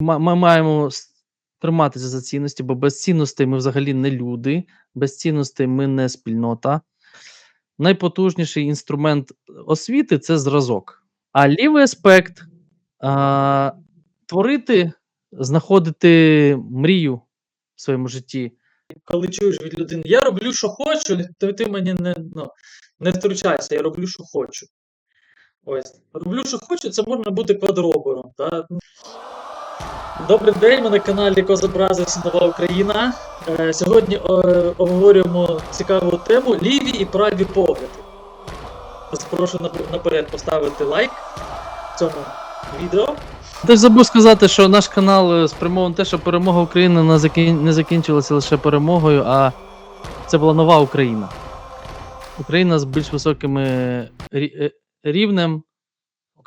Ми маємо триматися за цінності, бо без цінностей ми взагалі не люди, без цінностей ми не спільнота. Найпотужніший інструмент освіти це зразок. А лівий аспект а, творити, знаходити мрію в своєму житті. Коли чуєш від людини, я роблю, що хочу, то ти мені не, ну, не втручайся, я роблю, що хочу. Ось. Роблю, що хочу, це можна бути квадробером. Да? Добрий день, ми на каналі Козобразився Нова Україна. Е, сьогодні е, обговорюємо цікаву тему ліві і праві погляди. Прошу наперед поставити лайк цьому відео. Ти ж забув сказати, що наш канал е, спрямований те, що перемога України не, закінчилася лише перемогою, а це була нова Україна. Україна з більш е, рівнем,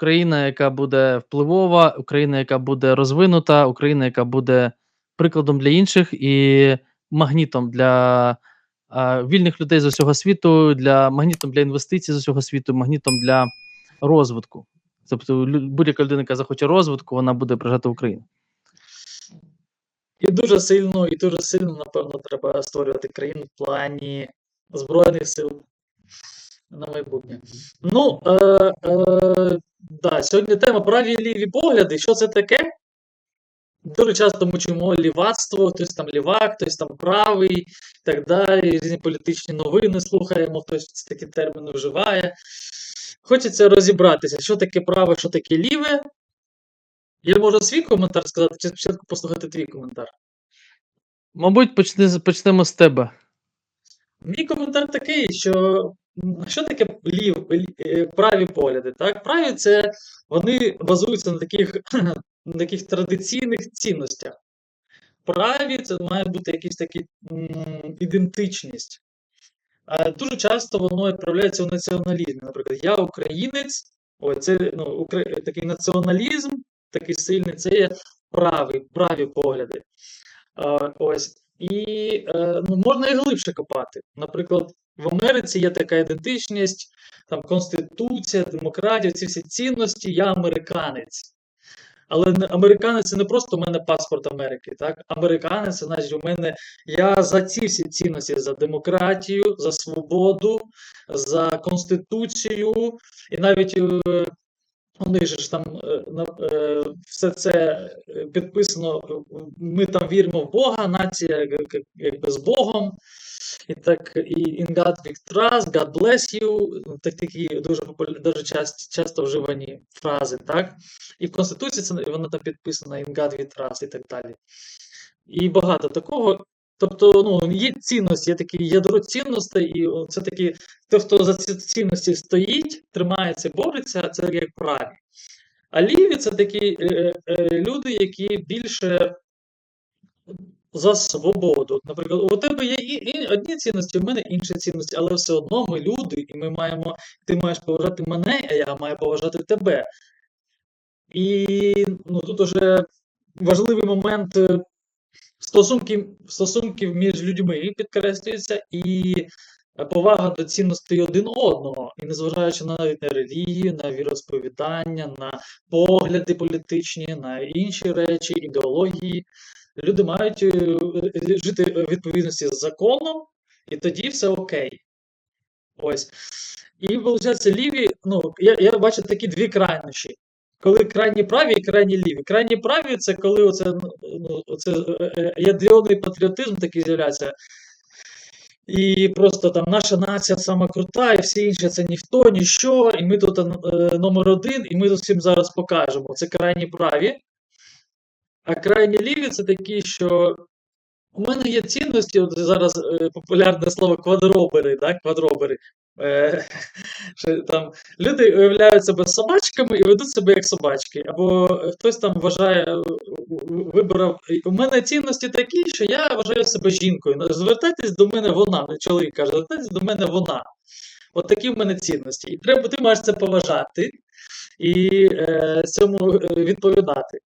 Україна, яка буде впливова, Україна, яка буде розвинута, Україна, яка буде прикладом для інших і магнітом для а, вільних людей з усього світу, для магнітом для інвестицій з усього світу, магнітом для розвитку. Тобто будь-яка людина, яка захоче розвитку, вона буде приїжджати в Україну. І дуже сильно, і дуже сильно, напевно, треба створювати країну в плані Збройних сил на майбутнє. Ну, е, е, да, сьогодні тема праві і ліві погляди. Що це таке? Дуже часто ми чуємо лівацтво, хтось там лівак, хтось там правий і так далі. Різні політичні новини слухаємо, хтось такі терміни вживає. Хочеться розібратися, що таке праве, що таке ліве. Я можу свій коментар сказати, чи спочатку послухати твій коментар. Мабуть, почнемо з тебе. Мій коментар такий, що що таке лів, е, праві погляди? Так? Праві це вони базуються на таких, на таких традиційних цінностях. Праві це має бути якась така ідентичність. А дуже часто воно проявляється у націоналізмі. Наприклад, я українець, ой, це ну, укра- такий націоналізм, такий сильний, це є праві, праві погляди. А, ось. І е, ну, можна і глибше копати. Наприклад, в Америці є така ідентичність, там Конституція, демократія, ці всі цінності, я американець. Але американець це не просто у мене паспорт Америки. Так? Американець, це значить, у мене я за ці всі цінності, за демократію, за свободу, за конституцію, і навіть них ж там е, е, все це е, підписано. Ми там віримо в Бога, нація як- як- якби з Богом. І так, і in God we trust, God bless you. Так, такі дуже популя- дуже часто, часто вживані фрази, так? І в Конституції це вона там підписана in God we trust і так далі. І багато такого. Тобто, ну, є цінності, є такі ядро цінностей, і це такі, той, хто за ці цінності стоїть, тримається, бореться, це як праві. А ліві це такі е, е, люди, які більше за свободу. Наприклад, у тебе є і, і одні цінності, у мене інші цінності, але все одно ми люди, і ми маємо, ти маєш поважати мене, а я маю поважати тебе. І ну, тут уже важливий момент е, стосунків, між людьми підкреслюється, і повага до цінностей один одного, і незважаючи на навіть на релігію, на віросповідання, на погляди політичні, на інші речі, ідеології, люди мають е, жити в відповідності з законом, і тоді все окей. Ось. І виходить, ліві, ну, я, я бачу такі дві крайнощі. Коли крайні праві і крайні ліві. Крайні праві це коли оце, ну, оце е, е, ядрений патріотизм такий з'являється. І просто там наша нація сама крута, і всі інші це ніхто, ніщо, і ми тут е, номер один, і ми тут всім зараз покажемо. Це крайні праві. А крайні ліві це такі, що у мене є цінності, от зараз е, популярне слово квадробери, да? квадробери. Е, що там люди уявляють себе собачками і ведуть себе як собачки. Або хтось там вважає, е, вибрав. У мене цінності такі, що я вважаю себе жінкою. Ну, Звертайтесь до мене вона. Ну, Чоловік каже, звертайтесь до мене вона. От такі в мене цінності. І треба, ти маєш це поважати і е, цьому е, відповідати.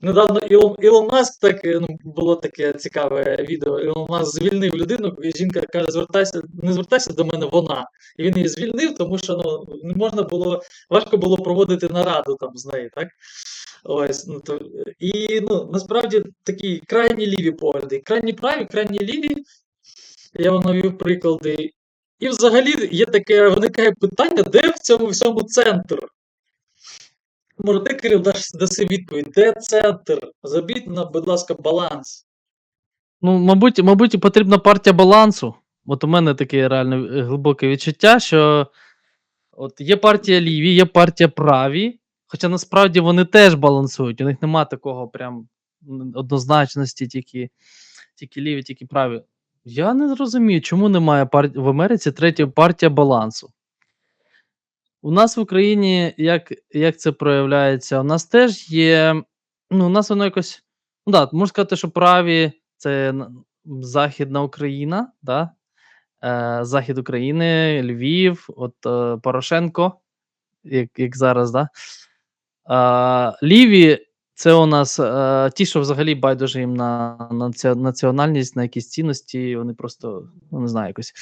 Недавно Ілон, Ілон Маск так е, ну, було таке цікаве відео. Ілон Маск звільнив людину, і жінка каже: звертайся, не звертайся до мене вона. І він її звільнив, тому що ну, не можна було, важко було проводити нараду там з нею, так? Ось, ну, то, і ну, насправді такі крайні ліві погляди. Крайні праві, крайні ліві. Я вам навів приклади. І взагалі є таке виникає питання, де в цьому всьому центр? Може, ти, Кирил, даси відповідь, де центр? Забіть на, будь ласка, баланс. Ну, мабуть, мабуть, потрібна партія балансу. От у мене таке реально е, глибоке відчуття, що от є партія ліві, є партія праві, хоча насправді вони теж балансують. У них нема такого прям однозначності, тільки, тільки ліві, тільки праві. Я не розумію, чому немає пар... в Америці третя партія балансу. У нас в Україні як, як це проявляється? У нас теж є. Ну, у нас воно якось. Ну, да, можна сказати, що праві це Західна Україна, да? е, Захід України, Львів, от е, Порошенко, як, як зараз, да? Е, ліві це у нас е, ті, що взагалі байдуже їм на, на наці- національність, на якісь цінності, вони просто, ну не знаю, якось.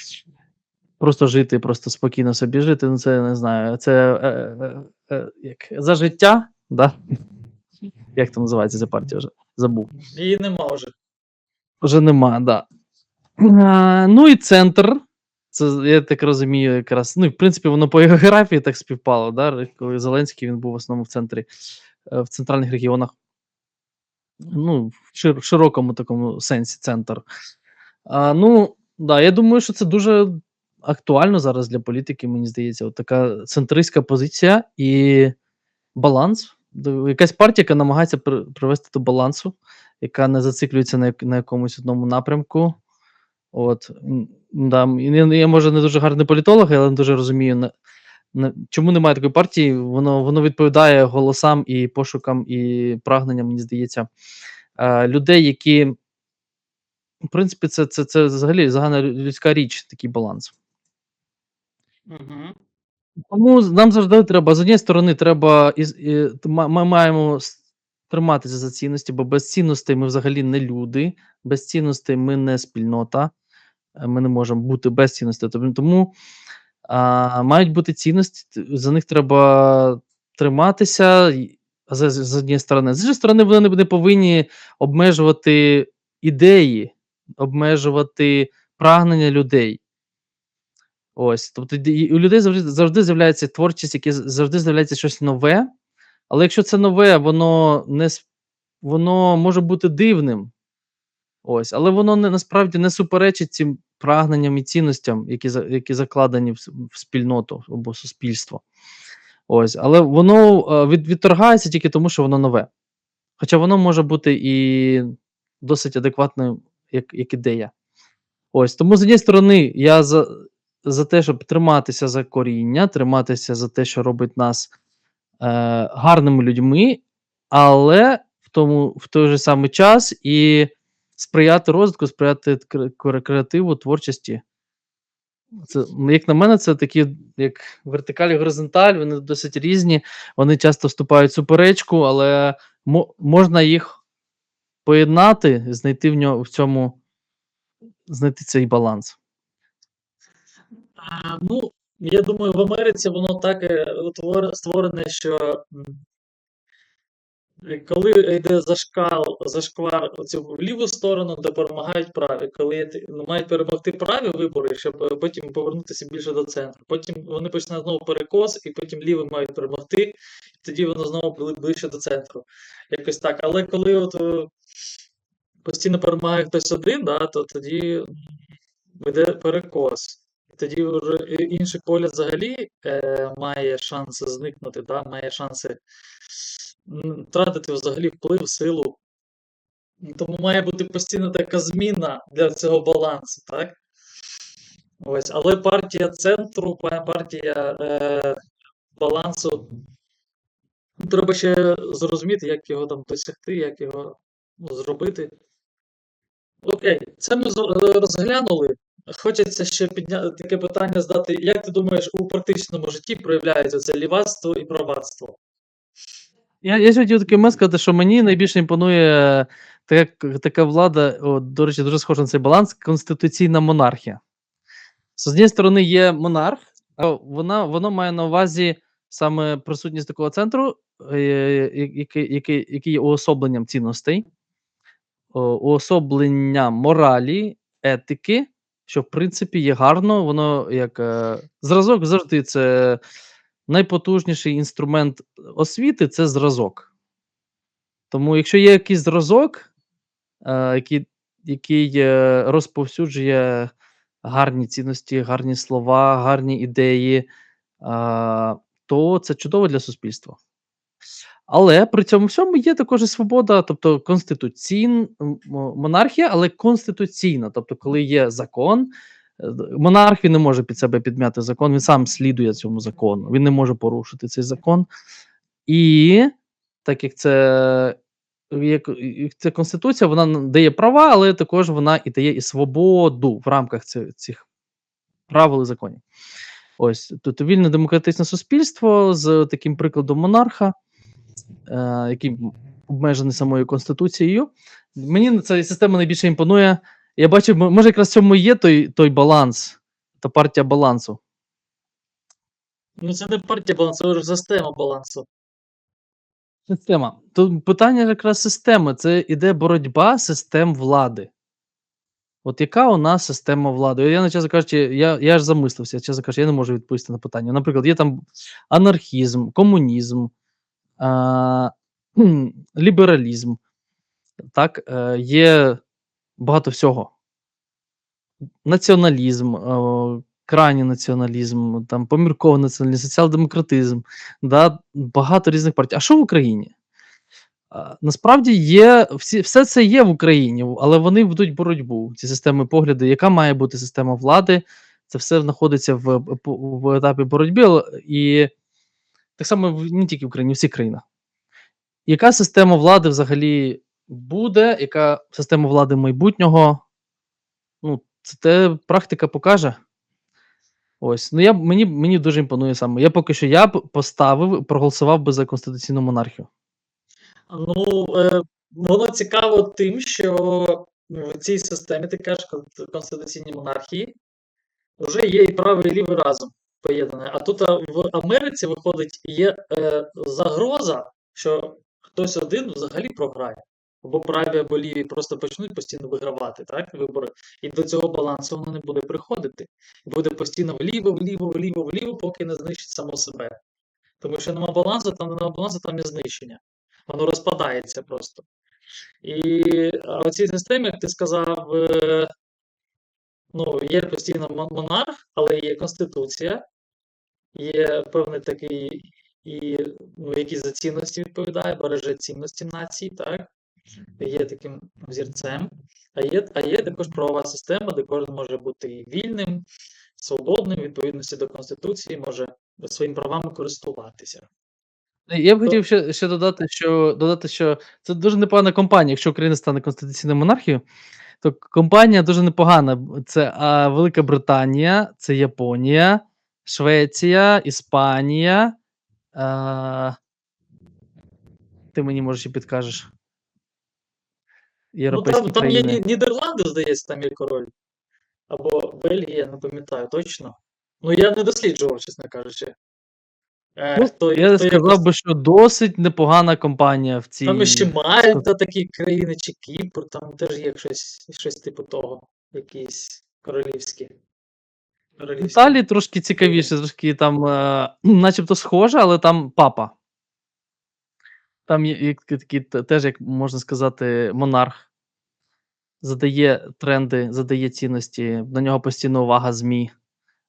Просто жити, просто спокійно собі жити. Ну, це не знаю. Це е, е, е, як, за життя, да? Як там називається ця партія вже? Забув. Її нема вже. Вже нема, да. А, ну і центр. Це, я так розумію, якраз. Ну, в принципі, воно по географії так співпало, да? коли Зеленський він був в основному в центрі, е, в центральних регіонах. Ну, в широкому такому сенсі центр. А, ну, да, я думаю, що це дуже актуально зараз для політики, мені здається. От така центристська позиція і баланс. Якась партія, яка намагається привести до балансу, яка не зациклюється на, на якомусь одному напрямку. От, да, я, може, не дуже гарний політолог, але не дуже розумію, на, на, чому немає такої партії. Воно, воно відповідає голосам і пошукам і прагненням, мені здається, е, людей, які, в принципі, це, це, це взагалі загальна людська річ, такий баланс. Угу. Тому нам завжди треба, з однієї сторони, треба із, і, ми маємо триматися за цінності, бо без цінностей ми взагалі не люди, без цінностей ми не спільнота, е, ми не можемо бути без цінностей. Тому а, мають бути цінності, за них треба триматися і- з, з, з однієї сторони. З іншої сторони, вони не повинні обмежувати ідеї, обмежувати прагнення людей. Ось, тобто у людей завжди, завжди з'являється творчість, яке завжди з'являється щось нове. Але якщо це нове, воно не воно може бути дивним. Ось, але воно не насправді не суперечить цим прагненням і цінностям, які, які закладені в, в спільноту або суспільство. Ось, але воно е, від, відторгається тільки тому, що воно нове. Хоча воно може бути і досить адекватною як, як ідея. Ось тому з однієї сторони, я за, за те, щоб триматися за коріння, триматися за те, що робить нас е, гарними людьми, але в тому в той же самий час і сприяти розвитку, сприяти кре- кре- креативу, творчості. Це, як на мене, це такі, як вертикаль і горизонталь, вони досить різні, вони часто вступають в суперечку, але мо, можна їх поєднати, знайти в нього в цьому, знайти цей баланс. Ну, я думаю, в Америці воно так е, створене, що е, коли йде зашкал, зашквар в ліву сторону, де перемагають праві. Коли ну, мають перемогти праві вибори, щоб е, потім повернутися більше до центру. Потім вони починають знову перекос, і потім ліві мають перемогти, і тоді воно знову ближче до центру. Якось так. Але коли от постійно перемагає хтось один, да, то тоді йде перекос. Тоді вже інший погляд взагалі е, має шанси зникнути, да, має шанси втратити взагалі вплив, силу. Тому має бути постійно така зміна для цього балансу, так? Ось, але партія центру, партія е, балансу. Треба ще зрозуміти, як його там досягти, як його ну, зробити. Окей, це ми е, розглянули. Хочеться ще підняти таке питання здати. Як ти думаєш, у практичному житті проявляється це лівацтво і правацтво? Я, я хотів такий момент сказати, що мені найбільше імпонує така, така влада, от, до речі, дуже схожа на цей баланс, конституційна монархія. З однієї сторони є монарх, а вона, воно має на увазі саме присутність такого центру, е, який, який, який є уособленням цінностей, уособленням моралі, етики, що в принципі є гарно, воно як е, зразок завжди це найпотужніший інструмент освіти це зразок. Тому, якщо є якийсь зразок, е, який, який е, розповсюджує гарні цінності, гарні слова, гарні ідеї, е, то це чудово для суспільства. Але при цьому всьому є також і свобода, тобто конституційна монархія, але конституційна. Тобто, коли є закон, е, монарх він не може під себе підмяти закон, він сам слідує цьому закону, він не може порушити цей закон. І так як це як, це конституція, вона дає права, але також вона і дає і свободу в рамках цих, цих правил і законів. Ось тут вільне демократичне суспільство з таким прикладом монарха, який обмежений самою конституцією. Мені ця система найбільше імпонує. Я бачу, може, якраз в цьому є той, той баланс, та партія балансу. Ну це не партія балансу, це вже система балансу. Система. Тут питання якраз системи. Це іде боротьба систем влади. От яка у нас система влади? Я, на чесно кажучи, я, я ж замислився, чесно кажучи, я не можу відповісти на питання. Наприклад, є там анархізм, комунізм, лібералізм. Так, е, є багато всього. Націоналізм, е, крайній націоналізм, там, помірковий націоналізм, соціал-демократизм, да, багато різних партій. А що в Україні? Насправді є всі, все це є в Україні, але вони ведуть боротьбу. Ці системи погляду, яка має бути система влади, це все знаходиться в, в етапі боротьби, і так само не тільки в Україні, в всіх країнах. Яка система влади взагалі буде, яка система влади майбутнього? Ну, це те практика покаже. Ось. Ну, я, мені, мені дуже імпонує саме. Я поки що я б поставив, проголосував би за конституційну монархію. Ну, е, воно цікаво тим, що в цій системі, ти кажеш, кон- конституційній монархії, вже є і правий, і лівий разом поєднаний. А тут в Америці виходить, є е, загроза, що хтось один взагалі програє. Або праві, або ліві просто почнуть постійно вигравати так, вибори. І до цього балансу воно не буде приходити. Буде постійно вліво, вліво, вліво, вліво, поки не знищить само себе. Тому що нема балансу, там нема балансу, там є знищення. Воно розпадається просто. І в цій системі, як ти сказав, е, ну, є постійно монарх, але є конституція, є певний такий, і, ну, який за цінності відповідає, береже цінності нації, так? Є таким взірцем. А є, а є також правова система, де кожен може бути і вільним, свободним, відповідності до Конституції, може своїми правами користуватися. Я б хотів ще, ще додати, що додати, що це дуже непогана компанія. Якщо Україна стане конституційною монархією, то компанія дуже непогана. Це а, Велика Британія, це Японія, Швеція, Іспанія. А, ти мені може ще підкажеш. Ну, там, там є країни. Нідерланди, здається, там є король. Або Бельгія, не пам'ятаю точно. Ну, я не досліджував, чесно кажучи. Е, Ну, хто, я хто сказав якось- би, що досить непогана компанія в цій. Там ще Мальта, такі країни, чи Кіпр, там теж є щось, щось типу того, якісь королівські. Італії трошки цікавіше, трошки там, е, начебто схоже, але там папа. Там є як такий те- теж, як можна сказати, монарх. Задає тренди, задає цінності, на нього постійно увага ЗМІ.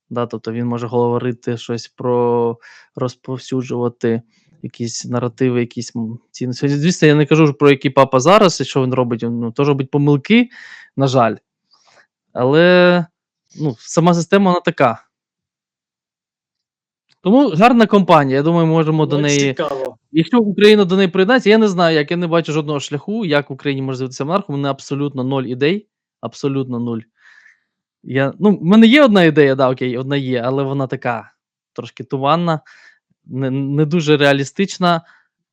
Да, тобто він може говорити щось про розповсюджувати якісь наративи, якісь м, цінності. Звісно, я не кажу про який папа зараз і що він робить. Він, Ну, теж робить помилки, на жаль. Але ну, сама система вона така. Тому гарна компанія. Я думаю, можемо до неї. Цікаво. Якщо Україна до неї приєднається, я не знаю, як я не бачу жодного шляху, як в Україні може з'явитися монарх. У мене абсолютно ноль ідей. Абсолютно нуль. Я, ну, в мене є одна ідея, да, окей, одна є, але вона така трошки туманна, не, не дуже реалістична.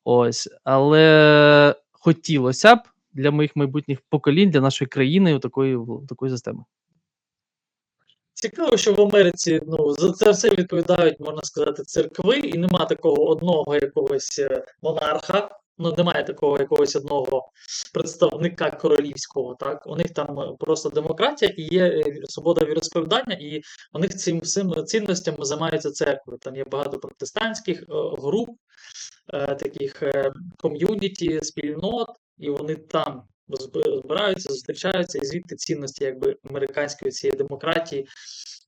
Ось. Але хотілося б для моїх майбутніх поколінь, для нашої країни такої, такої системи. Цікаво, що в Америці ну, за це все відповідають, можна сказати, церкви, і нема такого одного якогось е, монарха, ну немає такого якогось одного представника королівського. Так? У них там е, просто демократія і є е, свобода віросповідання, і у них цим всім цінностями займаються церкви. Там є багато протестантських груп, таких ком'юніті, спільнот, і вони там збираються, зустрічаються, і звідти цінності якби американської цієї демократії,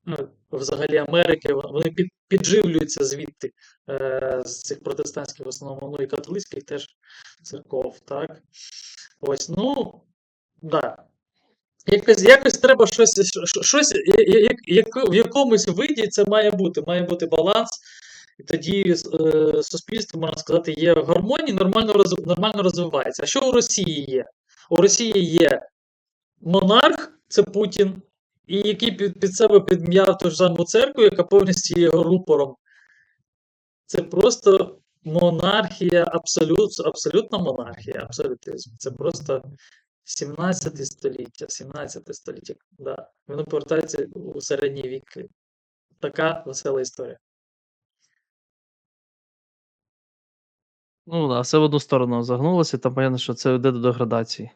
ну, взагалі Америки, вони під, підживлюються звідти е, з цих протестантських в основному, ну і католицьких теж церков, так. Ось, ну, да. Якось, якось треба щось, щось як, як, в якомусь виді це має бути. Має бути баланс, і тоді е, суспільство, можна сказати, є в гармонії, нормально, роз, нормально розвивається. А що у Росії є? У Росії є монарх, це Путін, і який під, під себе підм'яв ту ж саму церкву, яка повністю є рупором. Це просто монархія, абсолют, абсолютна монархія, абсолютизм. Це просто 17 століття, 17 століття. Да. Воно повертається у середні віки. Така весела історія. Ну, да, все в одну сторону загнулося, там понятно, що це йде до деградації.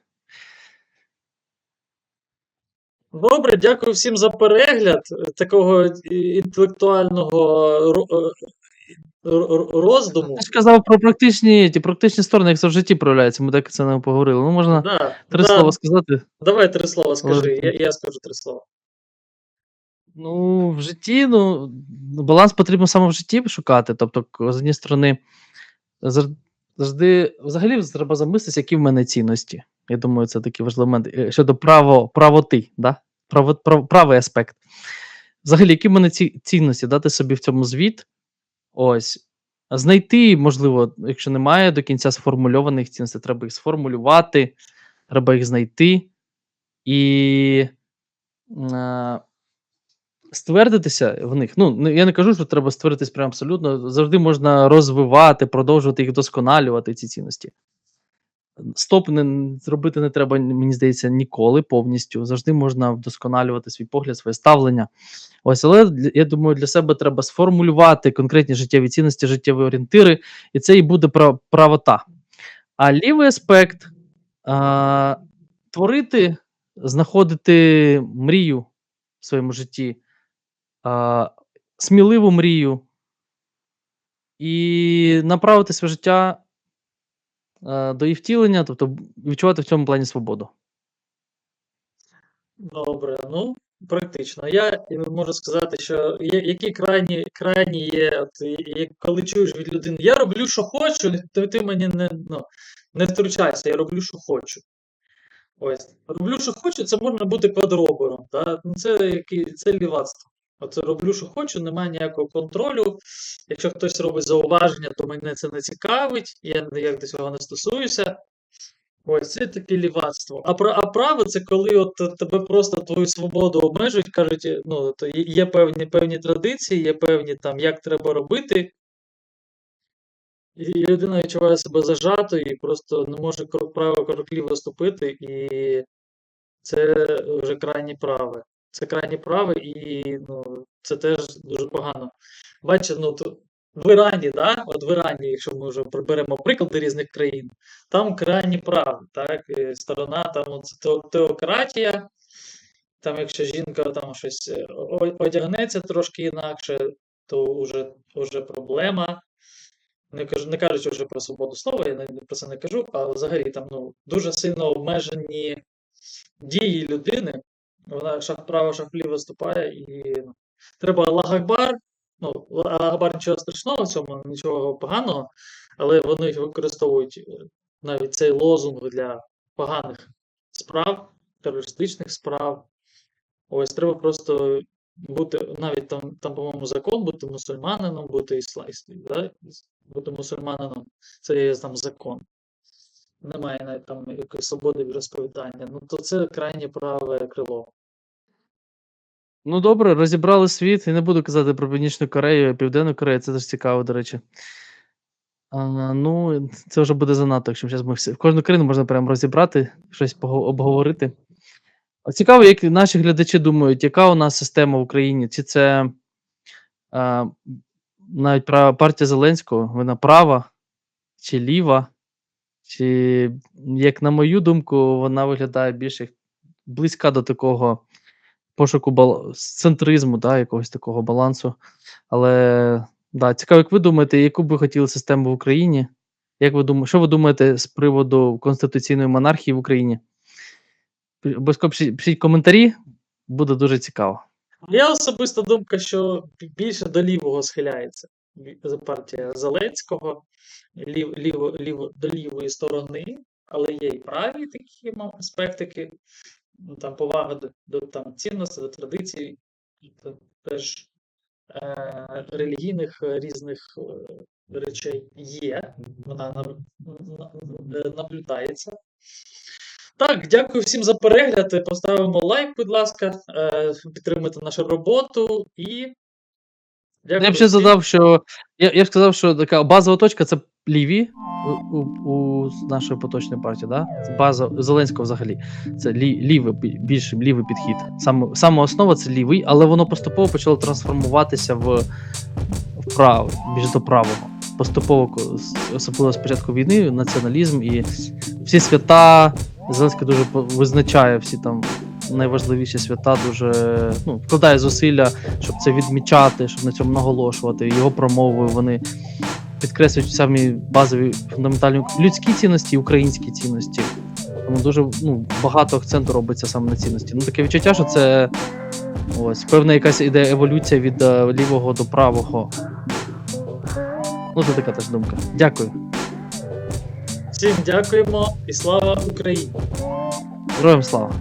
Добре, дякую всім за перегляд е, такого інтелектуального е, роздуму. Ти ж казав про практичні, ті практичні сторони, як це в житті проявляється. Ми так це не поговорили. Ну, можна Да, три да. слова сказати. Давай три слова скажи, я, я скажу три слова. Ну, в житті, ну, баланс потрібно саме в житті шукати. Тобто, з однієї сторони, завжди, взагалі треба замислитися, які в мене цінності. Я думаю, це такий важливий момент. Е, Щодо право, правоти, да? Право, прав, правий аспект. Взагалі, які в мене ці, цінності, дати собі в цьому звіт. Ось. Знайти, можливо, якщо немає до кінця сформульованих цінностей, треба їх сформулювати, треба їх знайти і е, ствердитися в них. Ну, я не кажу, що треба ствердитись прям абсолютно. Завжди можна розвивати, продовжувати їх вдосконалювати, ці цінності. Стоп не, зробити не треба, мені здається, ніколи повністю. Завжди можна вдосконалювати свій погляд, своє ставлення. Ось, але я думаю, для себе треба сформулювати конкретні життєві цінності, життєві орієнтири, і це і буде пра- правота. А лівий аспект а, творити, знаходити мрію в своєму житті, а, сміливу мрію і направити своє життя а, до її втілення, тобто відчувати в цьому плані свободу. Добре, ну, практично. Я е, можу сказати, що є, які крайні, крайні є, от, коли чуєш від людини, я роблю, що хочу, то ти мені не, ну, не втручайся, я роблю, що хочу. Ось. Роблю, що хочу, це можна бути квадробером. Та? Ну, це, це лівацтво. Оце роблю, що хочу, немає ніякого контролю. Якщо хтось робить зауваження, то мене це не цікавить, я ніяк до цього не стосуюся. Ось це таке лівацтво. А, а право це коли от тебе просто твою свободу обмежують, кажуть, ну, то є- певні, певні традиції, є певні там, як треба робити. І людина відчуває себе зажатою і просто не може крок право крок ліво і це вже крайні праве. Це крайні праве, і ну, це теж дуже погано. Бачите, ну в Ірані, да? От в Ірані, якщо ми вже приберемо приклади різних країн, там крайні праве, так? е, Сторона там от, теократія. Там, якщо жінка там щось е, одягнеться трошки інакше, то вже, вже проблема. Не кажу, не кажучи вже про свободу слова, я про це не кажу, а взагалі там ну, дуже сильно обмежені дії людини. Вона шаг вправо, шаг вліво виступає, і ну, треба Аллах Акбар. Ну, Аллах нічого страшного в цьому, нічого поганого, але вони використовують е, навіть цей лозунг для поганих справ, терористичних справ. Ось треба просто бути, навіть там, там по-моєму, закон, бути мусульманином, бути ісла, іс- да? бути мусульманином, це є там закон. Немає навіть там якоїсь свободи від розповідання. Ну то це крайнє праве крило. Ну, добре, розібрали світ. І не буду казати про Північну Корею, а Південну Корею, це теж цікаво, до речі. А, ну, це вже буде занадто, якщо зараз ми всі. Кожну країну можна прямо розібрати, щось обговорити. А Цікаво, як наші глядачі думають, яка у нас система в Україні? Чи це е, навіть партія Зеленського, вона права чи ліва? Чи, як на мою думку, вона виглядає більш близька до такого пошуку бал... центризму, да, якогось такого балансу. Але да, цікаво, як ви думаєте, яку б ви хотіли систему в Україні? Як ви думаєте, що ви думаєте з приводу конституційної монархії в Україні? Обов'язково пишіть, пишіть коментарі, буде дуже цікаво. Моя особиста думка, що більше до лівого схиляється партія Зеленського, лів, ліво, ліво, до лівої сторони, але є і праві такі аспектики, ну, там повага до, до там, цінностей, до традицій, та теж е, релігійних е, різних е, речей є, вона на- на- на- наблюдається. Так, дякую всім за перегляд. Поставимо лайк, будь ласка, е, підтримуйте нашу роботу і. Дякую Я б ще задав, що я, я б сказав, що така базова точка це ліві у, у, у нашої поточної партії, да? База Зеленського взагалі. Це лі, лівий, більш лівий підхід. Саме, саме основа це лівий, але воно поступово почало трансформуватися в, в право, більш до правого. Поступово, особливо з початку війни, націоналізм і всі свята. Зеленський дуже визначає всі там найважливіші свята, дуже ну, вкладає зусилля щоб це відмічати, щоб на цьому наголошувати. Його промовою вони підкреслюють самі базові фундаментальні людські цінності і українські цінності. Тому дуже ну, багато акценту робиться саме на цінності. Ну таке відчуття, що це ось певна якась іде еволюція від е, лівого до правого. Ну, це така теж думка. Дякую. Всім дякуємо і слава Україні! Героям слава!